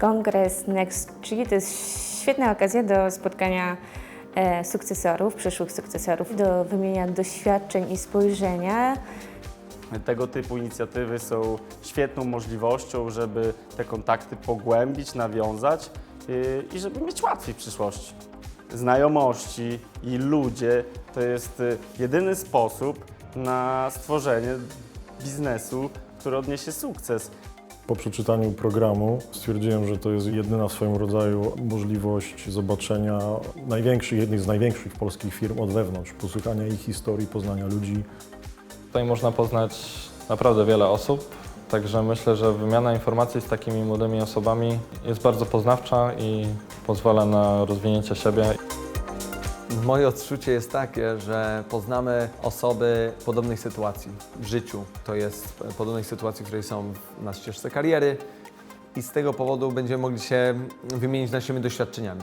Kongres NextG to jest świetna okazja do spotkania e, sukcesorów, przyszłych sukcesorów, do wymienia doświadczeń i spojrzenia. Tego typu inicjatywy są świetną możliwością, żeby te kontakty pogłębić, nawiązać yy, i żeby mieć łatwiej w przyszłości. Znajomości i ludzie to jest y, jedyny sposób na stworzenie biznesu, który odniesie sukces. Po przeczytaniu programu stwierdziłem, że to jest jedyna w swoim rodzaju możliwość zobaczenia największych, jednych z największych polskich firm od wewnątrz, posłuchania ich historii, poznania ludzi. Tutaj można poznać naprawdę wiele osób, także myślę, że wymiana informacji z takimi młodymi osobami jest bardzo poznawcza i pozwala na rozwinięcie siebie. Moje odczucie jest takie, że poznamy osoby w podobnych sytuacji w życiu. To jest e, podobnych sytuacji, które są w- na ścieżce kariery i z tego powodu będziemy mogli się wymienić naszymi doświadczeniami.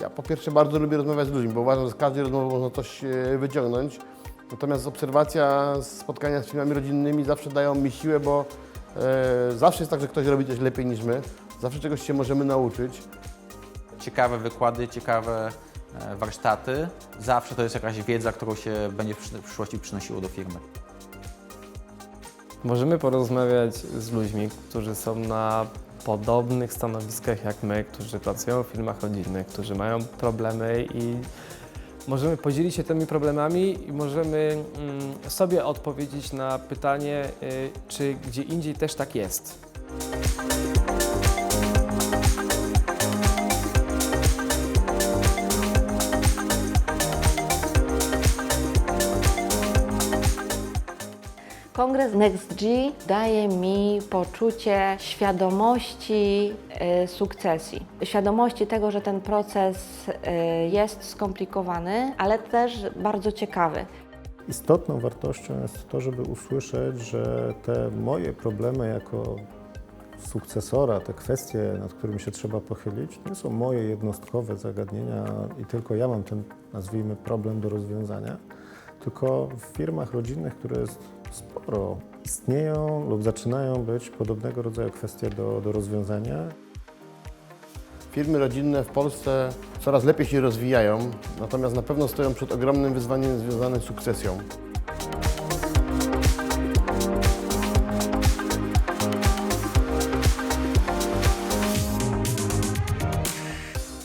Ja po pierwsze bardzo lubię rozmawiać z ludźmi, bo uważam, że z każdej rozmowy można coś e, wyciągnąć. Natomiast obserwacja, spotkania z firmami rodzinnymi zawsze dają mi siłę, bo e, zawsze jest tak, że ktoś robi coś lepiej niż my. Zawsze czegoś się możemy nauczyć. Ciekawe wykłady, ciekawe e, warsztaty. Zawsze to jest jakaś wiedza, którą się będzie w przy- w przyszłości przynosiło do firmy. Możemy porozmawiać z ludźmi, którzy są na podobnych stanowiskach jak my, którzy pracują w firmach rodzinnych, którzy mają problemy i możemy podzielić się tymi problemami i możemy mm, sobie odpowiedzieć na pytanie, y, czy gdzie indziej też tak jest. Kongres NextG daje mi poczucie świadomości e, sukcesji. Świadomości tego, że ten proces e, jest skomplikowany, ale też bardzo ciekawy. Istotną wartością jest to, żeby usłyszeć, że te moje problemy jako sukcesora, te kwestie, nad którymi się trzeba pochylić, nie są moje jednostkowe zagadnienia i tylko ja mam ten, nazwijmy, problem do rozwiązania, tylko w firmach rodzinnych, które jest sporo, istnieją lub zaczynają być podobnego rodzaju kwestie do, do rozwiązania. Firmy rodzinne w Polsce coraz lepiej się rozwijają, natomiast na pewno stoją przed ogromnym wyzwaniem związanym z sukcesją.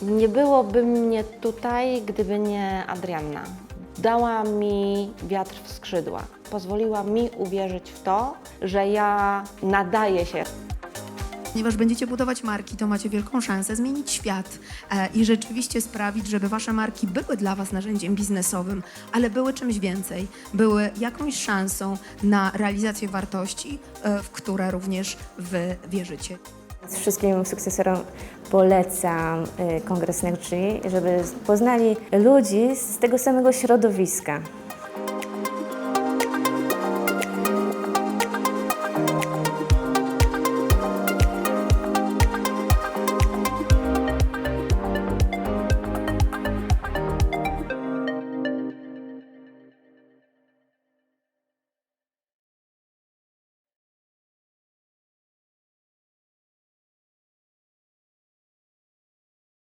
Nie byłoby mnie tutaj, gdyby nie Adrianna. Dała mi wiatr w skrzydła. Pozwoliła mi uwierzyć w to, że ja nadaję się Ponieważ będziecie budować marki, to macie wielką szansę zmienić świat e, i rzeczywiście sprawić, żeby wasze marki były dla was narzędziem biznesowym, ale były czymś więcej, były jakąś szansą na realizację wartości, e, w które również wy wierzycie. Wszystkim sukcesorom polecam y, Kongres NextG, żeby poznali ludzi z tego samego środowiska.